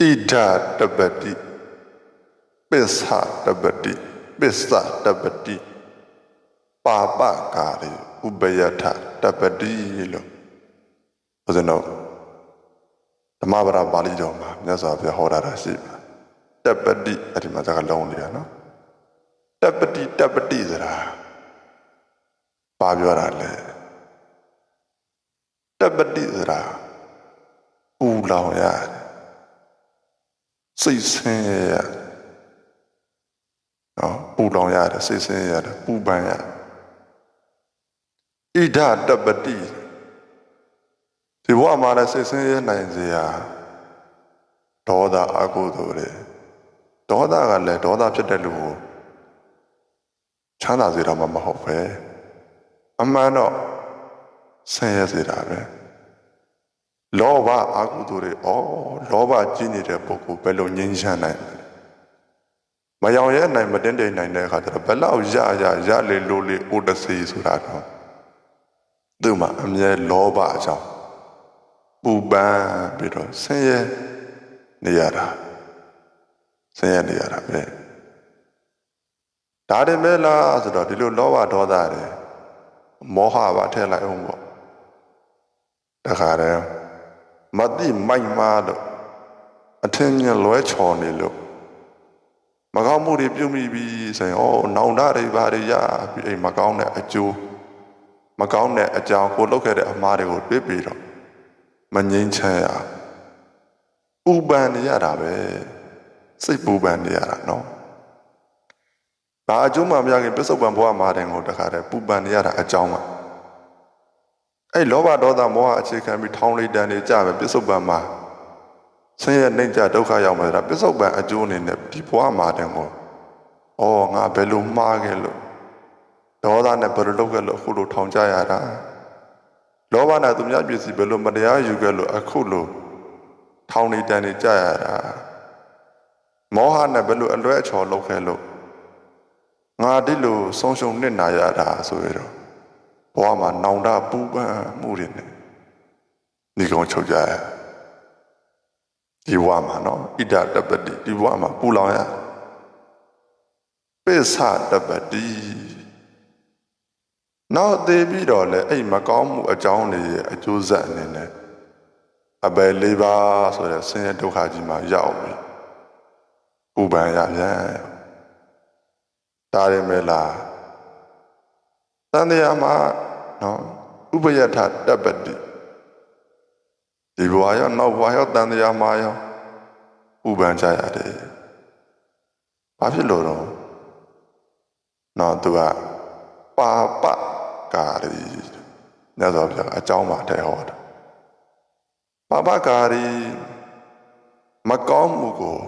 ဣဒတပတိပစ္ဆတပတိပစ္ဆတပတိပါပကာရိဥပယထတပတိလို့ဘုဇင်တို့ဓမ္မပဒပါဠိတော်မှာမြတ်စွာဘုရားဟောတာတာရှိပါတပတိအဲ့ဒီမှာစကားလုံးနေတာနော်တပတိတပတိဆိုတာဘာပြောတာလဲတပတိဆိုတာပူလောင်ရတယ် စိတ်ဆင်းရဲရနော်ပူလောင်ရတယ်စိတ်ဆင်းရဲရတယ်ပူပန်ရဣဒတပတိဒီဘဝမှာလည်းစိတ်ဆင်းရဲနိုင်စေရာဒေါသအကုသိုလ်တွေဒေါသကလည်းဒေါသဖြစ်တဲ့လူကိုချမ်းသာစေတာမှမဟုတ်ပဲအမှန်တော့ဆင်းရဲစေတာပဲ လောဘအကုသိုလ်တွေဩလောဘကြီးနေတဲ့ပုဂ္ဂိုလ်ဘယ်လိုငြိမ်းချမ်းနိုင်လဲမယောင်ရဲနိုင်မတင်းတိမ်နိုင်တဲ့အခါကျတော့ဘယ်လောက်ရရရလေလိုလေအိုတစီဆိုတာတော့သူ့မှာအမြဲလောဘအကြောင်းပူပန်ပြီးတော့ဆင်းရဲနေရတာဆင်းရဲနေရတာပဲဒါတည်းမဲ့လားဆိုတော့ဒီလိုလောဘဒေါသတွေမောဟပါထည့်လိုက်အောင်ပေါ့တခါတည်း မတိမိုက်မာလို့အထင်မြင်လွဲချော်နေလို့မကောင်းမှုတွေပြုမိပြီဆိုရင်ဩနောင်တတွေဘာတွေရပြီးအိမ်မကောင်းတဲ့အကျိုးမကောင်းတဲ့အကြောင်းကိုလုပ်ခဲ့တဲ့အမှားတွေကိုတွေးပြီးတော့မငြိမ်းချမ်းရပူပန်နေရတာပဲစိတ်ပူပန်နေရတာနော်ဘာအကျိုးမှမရခင်ပြစ္ဆုတ်ပံဘဝမှာတဲ့ကိုတခါတည်းပူပန်နေရတာအကြောင်းပါ အဲ့လောဘဒေါသမောဟအခြေခံပြီးထောင်းလေးတန်းနေကြပဲပြစ္ဆုတ်ပံမှာဆင်းရဲနှိမ့်ကြဒုက္ခရောက်မှာဒါပြစ္ဆုတ်ပံအကျိုးအနေနဲ့ဒီဘဝမှာတဲ့ကိုဩငါဘယ်လိုမှားခဲ့လို့ဒေါသနဲ့ဘယ်လိုလုပ်ခဲ့လို့အခုလိုထောင်ကြရတာလောဘနဲ့သူများပစ္စည်းဘယ်လိုမတရားယူခဲ့လို့အခုလိုထောင်နေတန်းနေကြရတာမောဟနဲ့ဘယ်လိုအလွဲအချော်လုပ်ခဲ့လို့ငါဒီလိုဆုံးရှုံးနစ်နာရတာဆိုရတော့ ဘဝမှာနောင်တပူပန်မှုတွေနဲ့ဒီကောင်ချုပ်ကြရဒီဘဝမှာနော်ဣဒတပတိဒီဘဝမှာပူလောင်ရပိဿတပတိနောက်သေးပြီးတော့လေအဲ့မကောင်းမှုအကြောင်းတွေရဲ့အကျိုးဆက်အနေနဲ့အပယ်လေးပါဆိုတဲ့ဆင်းရဲဒုက္ခကြီးမှာရောက်ပြီပူပန်ရပြန်ဒါရမဲလား တန်တရားမှာနော်ဥပယထတပတိဒီဘဝရောနောက်ဘဝရောတန်တရားမှာရောဥပန်ကြရတယ်ဘာဖြစ်လို့တော့နော်သူကပါပကာရီညသောပြအကြောင်းပါတဲ့ဟောတာပါပကာရီမကောင်းမှုကို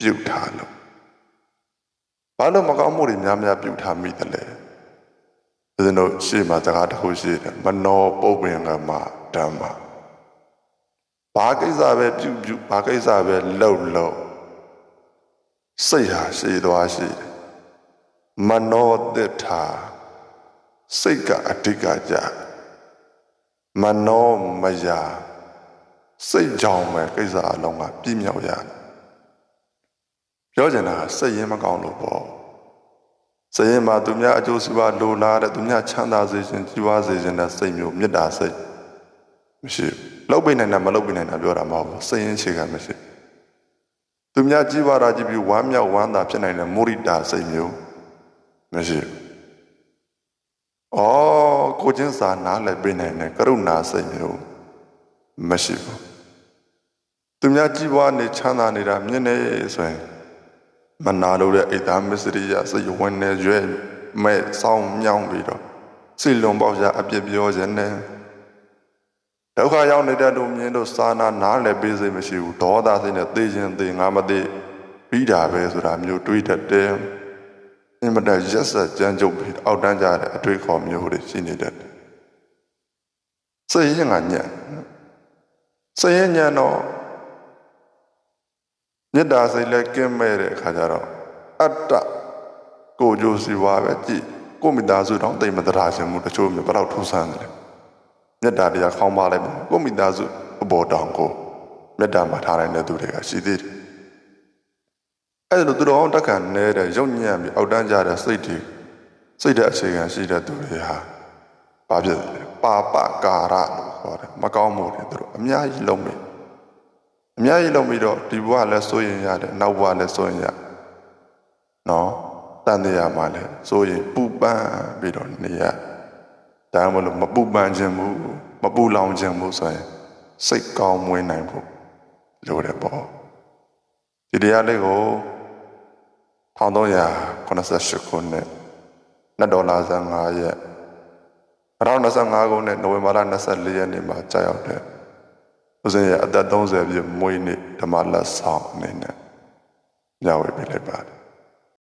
ပြုထားလို့ဘာလို့မကောင်းမှုတွေများများပြုထားမိတယ်လဲ ဦးဇင်းတို့ရှေ့မှာစကားတစ်ခုရှိတယ်မနောပုပ္ပင်ကမဓမ္မဘာကိစ္စပဲပြုပြုဘာကိစ္စပဲလှုပ်လှုပ်စိတ်ဟာရှိသွားရှိတယ်မနောတ္ထာစိတ်ကအဓိကကြမနောမယာစိတ်ကြောင့်ပဲကိစ္စအလုံးကပြည့်မြောက်ရတယ်ပြောချင်တာစိတ်ရင်းမကောင်းလို့ပေါ့ စိတ်ရင်းမှာသူများအကျိုးစီးပွားလိုလားတဲ့သူများချမ်းသာစေခြင်းကြီးပွားစေခြင်းတဲ့စိတ်မျိုးမေတ္တာစိတ်မရှိလောက်ပိနိုင်တာမလောက်ပိနိုင်တာပြောတာမဟုတ်ဘူးစိတ်ရင်းခြေခံမရှိသူများကြီးပွားတာကြည့်ပြီးဝမ်းမြောက်ဝမ်းသာဖြစ်နိုင်တဲ့မုရိတာစိတ်မျိုးမရှိအော်ကိုချင်းစာနားလည်းပြနိုင်တဲ့ကရုဏာစိတ်မျိုးမရှိဘူးသူများကြီးပွားနေချမ်းသာနေတာမြင်နေဆိုရင် မနာလို့တဲ့အိတ်သားမစ္စရိယစိတ်ဝင်နေရွဲ့မဲ့စောင်းမြောင်းပြီးတော့စိတ်လုံးပေါက်ရအပြစ်ပြောခြင်းနဲ့ဒုက္ခရောက်နေတဲ့လူမြင်လို့စာနာနားလည်းပေးစိတ်မရှိဘူးဒေါသစိတ်နဲ့သိခြင်းသိငါမသိပြီးတာပဲဆိုတာမျိုးတွေးတတ်တယ်အင်မတန်ရက်ဆက်ကြမ်းကြုတ်ပြီးအောက်တန်းကြတဲ့အတွေ့အခေါ်မျိုးတွေရှိနေတတ်တယ်စိတ်ရင်ကညံ့စိတ်ရင်ညံ့တော့ မေတ္တာစိတ်လည်းကင်းမဲ့တဲ့အခါကျတော့အတ္တကိုကြိုးစီဝါပဲကြည့်ကိုမိသားစုတော့တိတ်မတရားခြင်းမှုတချို့မျိုးဘယ်တော့ထူးဆန်းတယ်မေတ္တာတရားခေါင်းပါလိုက်ကိုမိသားစုအပေါ်တောင်ကိုမေတ္တာမှာထားနိုင်တဲ့သူတွေကရှိသေးတယ်အဲ့ဒါလိုသူတော်အောင်တက်ခံနေတဲ့ရုပ်ညံ့ပြီးအောက်တန်းကြတဲ့စိတ်တွေစိတ်တဲ့အခြေခံရှိတဲ့သူတွေဟာဘာဖြစ်လဲပါပကာရလို့ခေါ်တယ်မကောင်းမှုတွေသူတို့အများကြီးလုံးပြီ အများကြီးလုံးပြီးတော့ဒီဘဝလည်းစိုးရင်ရတယ်နောက်ဘဝလည်းစိုးရင်ရနော်တန်တရားမှာလည်းစိုးရင်ပူပန်ပြီးတော့နေရဒါမှမဟုတ်မပူပန်ခြင်းဘူးမပူလောင်ခြင်းဘူးဆိုရင်စိတ်ကောင်းမွေးနိုင်ဖို့လိုတယ်ပေါ့ဒီတရားလေးကို1388ခုနှစ်နှစ်ဒေါ်လာ15ရက်2025ခုနှစ်နိုဝင်ဘာလ24ရက်နေ့မှာကြာရောက်တဲ့ ဦးဇင်းရဲ့အသက်30ပြည့်မွေးနေ့ဓမ္မလက်ဆောင်အနေနဲ့ညဝေပေးလိုက်ပါတယ်